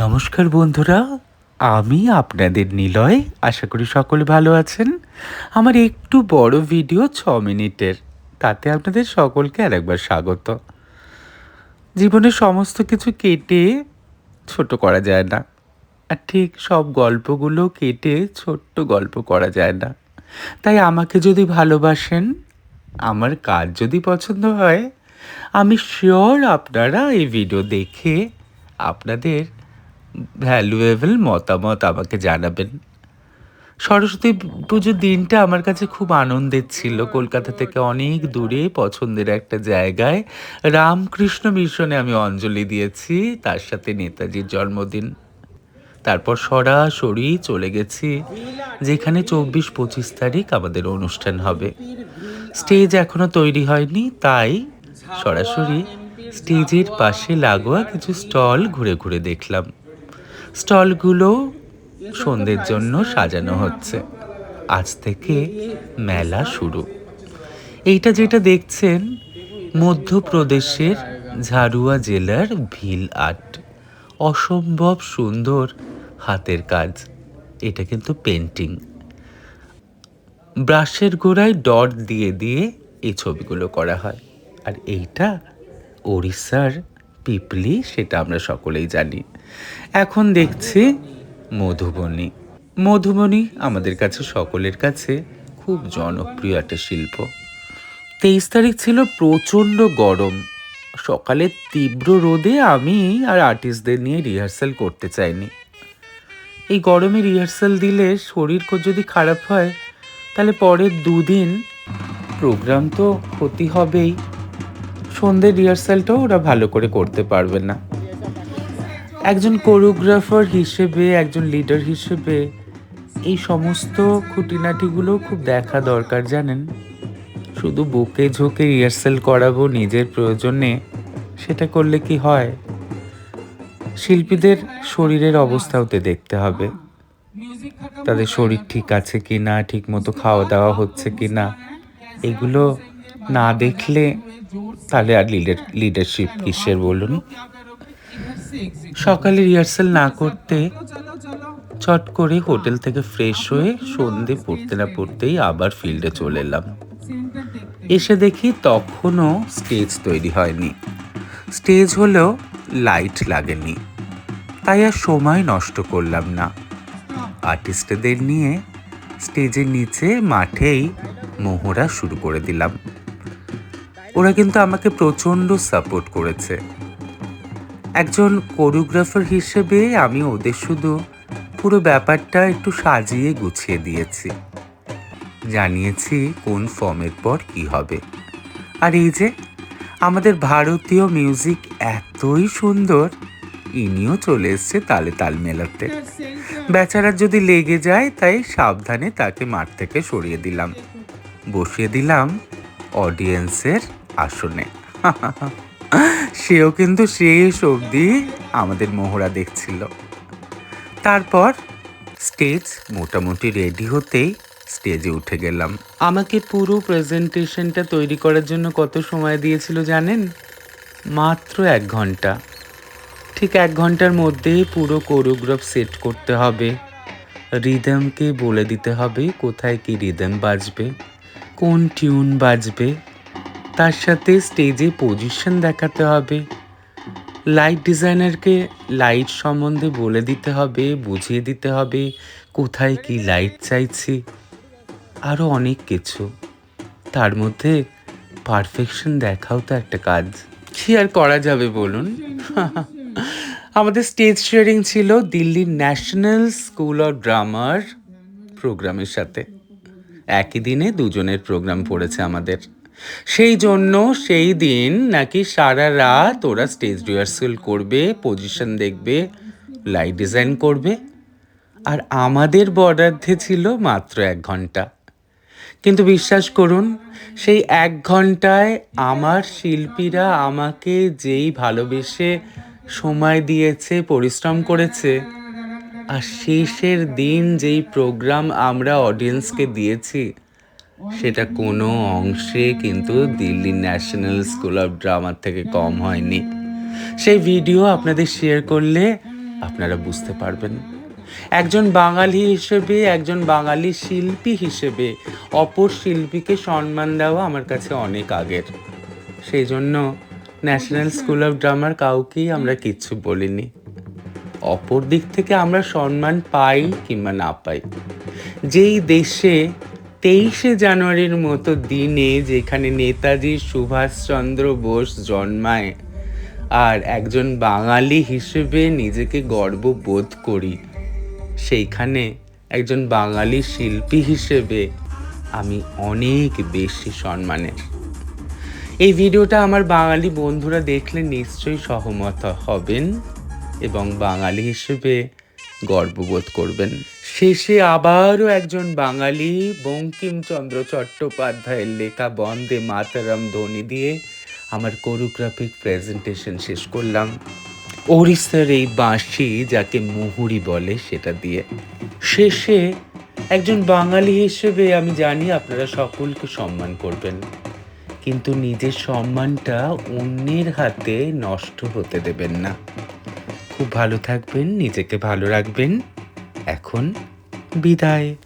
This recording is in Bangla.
নমস্কার বন্ধুরা, আমি আপনাদের নিলয়। আশা করি সকলে ভালো আছেন। আমার একটু বড় ভিডিও ছ মিনিটের, তাতে আপনাদের সকলকে আরেকবার স্বাগত। জীবনের সমস্ত কিছু কেটে ছোট করা যায় না, আর ঠিক সব গল্পগুলো কেটে ছোট্ট গল্প করা যায় না। তাই আমাকে যদি ভালোবাসেন, আমার কাজ যদি পছন্দ হয়, আমি শিওর আপনারা এই ভিডিও দেখে আপনাদের ভ্যালুয়েবল মতামত আমাকে জানাবেন। সরস্বতী পুজোর দিনটা আমার কাছে খুব আনন্দের ছিল। কলকাতা থেকে অনেক দূরে পছন্দের একটা জায়গায় রামকৃষ্ণ মিশনে আমি অঞ্জলি দিয়েছি, তার সাথে নেতাজির জন্মদিন। তারপর সরাসরি চলে গেছি, যেখানে চব্বিশ পঁচিশ তারিখ আমাদের অনুষ্ঠান হবে। স্টেজ এখনও তৈরি হয়নি, তাই সরাসরি স্টেজের পাশে লাগোয়া কিছু স্টল ঘুরে ঘুরে দেখলাম। স্টলগুলো সন্ধ্যের জন্য সাজানো হচ্ছে। আজ থেকে মেলা শুরু। এইটা যেটা দেখছেন, মধ্যপ্রদেশের ঝাড়ুয়া জেলার ভিল আর্ট। অসম্ভব সুন্দর হাতের কাজ। এটা কিন্তু পেন্টিং ব্রাশের গোড়ায় ডট দিয়ে দিয়ে এই ছবিগুলো করা হয়। আর এইটা ওড়িশার পিপলি, সেটা আমরা সকলেই জানি। এখন দেখছি মধুবনী। মধুবনী আমাদের কাছে সকলের কাছে খুব জনপ্রিয় একটা শিল্প। তেইশ তারিখ ছিল প্রচণ্ড গরম। সকালে তীব্র রোদে আমি আর আর্টিস্টদের নিয়ে রিহার্সাল করতে চাইনি। এই গরমে রিহার্সাল দিলে শরীর যদি খারাপ হয়, তাহলে পরের দুদিন প্রোগ্রাম তো ক্ষতি হবেই। সন্ধ্যের রিহার্সালটাও ওরা ভালো করে করতে পারবে না। একজন কোরিওগ্রাফার হিসেবে, একজন লিডার হিসেবে এই সমস্ত খুঁটিনাটিগুলো খুব দেখা দরকার, জানেন? শুধু বুকে ঝুঁকে রিহার্সাল করাবো নিজের প্রয়োজনে, সেটা করলে কি হয়? শিল্পীদের শরীরের অবস্থাওতে দেখতে হবে। তাদের শরীর ঠিক আছে কি না ঠিক মতো খাওয়া দাওয়া হচ্ছে কি না এগুলো না দেখলে তাহলে আর লিডার লিডারশিপ কিসের বলুন? সকালে রিহার্সাল না করতে চট করে হোটেল থেকে ফ্রেশ হয়ে সন্ধে পড়তে না পড়তেই আবার ফিল্ডে চলে এলাম। এসে দেখি তখনও স্টেজ তৈরি হয়নি। স্টেজ হলেও লাইট লাগেনি। তাই আর সময় নষ্ট করলাম না। আর্টিস্টদের নিয়ে স্টেজের নিচে মাঠেই মোহরা শুরু করে দিলাম। ওরা কিন্তু আমাকে প্রচণ্ড সাপোর্ট করেছে। একজন কোরিওগ্রাফার হিসেবে আমি ওদের শুধু পুরো ব্যাপারটা একটু সাজিয়ে গুছিয়ে দিয়েছি। জানিয়েছি কোন ফর্মের পর কি হবে। আর এই যে, আমাদের ভারতীয় মিউজিক এতই সুন্দর, ইনিও চলে এসছে তালে তাল মেলাতে। বেচারা যদি লেগে যায়, তাই সাবধানে তাকে মাঠ থেকে সরিয়ে দিলাম। বসিয়ে দিলাম অডিয়েন্সের আসনে। সেও কিন্তু শেষ অবধি আমাদের মোহরা দেখছিল। তারপর স্টেজ মোটামুটি রেডি হতেই স্টেজে উঠে গেলাম। আমাকে পুরো প্রেজেন্টেশনটা তৈরি করার জন্য কত সময় দিয়েছিল জানেন? মাত্র এক ঘণ্টা। ঠিক এক ঘণ্টার মধ্যে পুরো কোরিওগ্রাফ সেট করতে হবে। রিদমকে বলে দিতে হবে কোথায় কি রিদম বাজবে, কোন টিউন বাজবে তার সাথে স্টেজে পজিশন দেখাতে হবে। লাইট ডিজাইনারকে লাইট সম্বন্ধে বলে দিতে হবে, বুঝিয়ে দিতে হবে কোথায় কি লাইট চাইছি। আরও অনেক কিছু। তার মধ্যে পারফেকশন দেখাও তো একটা কাজ। কি আর করা যাবে বলুন? আমাদের স্টেজ শেয়ারিং ছিল দিল্লির ন্যাশনাল স্কুল অফ ড্রামার প্রোগ্রামের সাথে। একই দিনে দুজনের প্রোগ্রাম পড়েছে আমাদের। সেই জন্য সেই দিন নাকি সারা রাত ওরা স্টেজ রিহার্সাল করবে পজিশন দেখবে লাইট ডিজাইন করবে। আর আমাদের বর্ডার্ধে ছিল মাত্র এক ঘণ্টা। কিন্তু বিশ্বাস করুন, সেই এক ঘন্টায় আমার শিল্পীরা আমাকে যেই ভালোবেসে সময় দিয়েছে, পরিশ্রম করেছে, আর শেষের দিন যেই প্রোগ্রাম আমরা অডিয়েন্সকে দিয়েছি সেটা কোনো অংশে কিন্তু দিল্লি ন্যাশনাল স্কুল অফ ড্রামার থেকে কম হয়নি। সেই ভিডিও আপনাদের শেয়ার করলে আপনারা বুঝতে পারবেন। একজন বাঙালি হিসেবে, একজন বাঙালি শিল্পী হিসেবে অপর শিল্পীকে সম্মান দেওয়া আমার কাছে অনেক আগের। সেই জন্য ন্যাশনাল স্কুল অফ ড্রামার কাউকেই আমরা কিচ্ছু বলিনি। অপর দিক থেকে আমরা সম্মান পাই কিংবা না পাই। যেই দেশে তেইশে জানুয়ারির মতো দিনে যেখানে নেতাজি সুভাষচন্দ্র বোস জন্মায় আর একজন বাঙালি হিসেবে নিজেকে গর্ববোধ করি, সেইখানে একজন বাঙালি শিল্পী হিসেবে আমি অনেক বেশি সম্মানের। এই ভিডিওটা আমার বাঙালি বন্ধুরা দেখলে নিশ্চয়ই সহমত হবেন এবং বাঙালি হিসেবে গর্ববোধ করবেন। শেষে আবারও একজন বাঙালি, বঙ্কিমচন্দ্র চট্টোপাধ্যায়ের লেখা বন্দে মাতারাম ধ্বনি দিয়ে আমার কোরিওগ্রাফিক প্রেজেন্টেশন শেষ করলাম। ওড়িশার এই বাঁশি যাকে মুহুরি বলে সেটা দিয়ে। শেষে একজন বাঙালি হিসেবে আমি জানি আপনারা সকলকে সম্মান করবেন, কিন্তু নিজের সম্মানটা অন্যের হাতে নষ্ট হতে দেবেন না। খুব ভালো থাকবেন, নিজেকে ভালো রাখবেন। এখন বিদায়।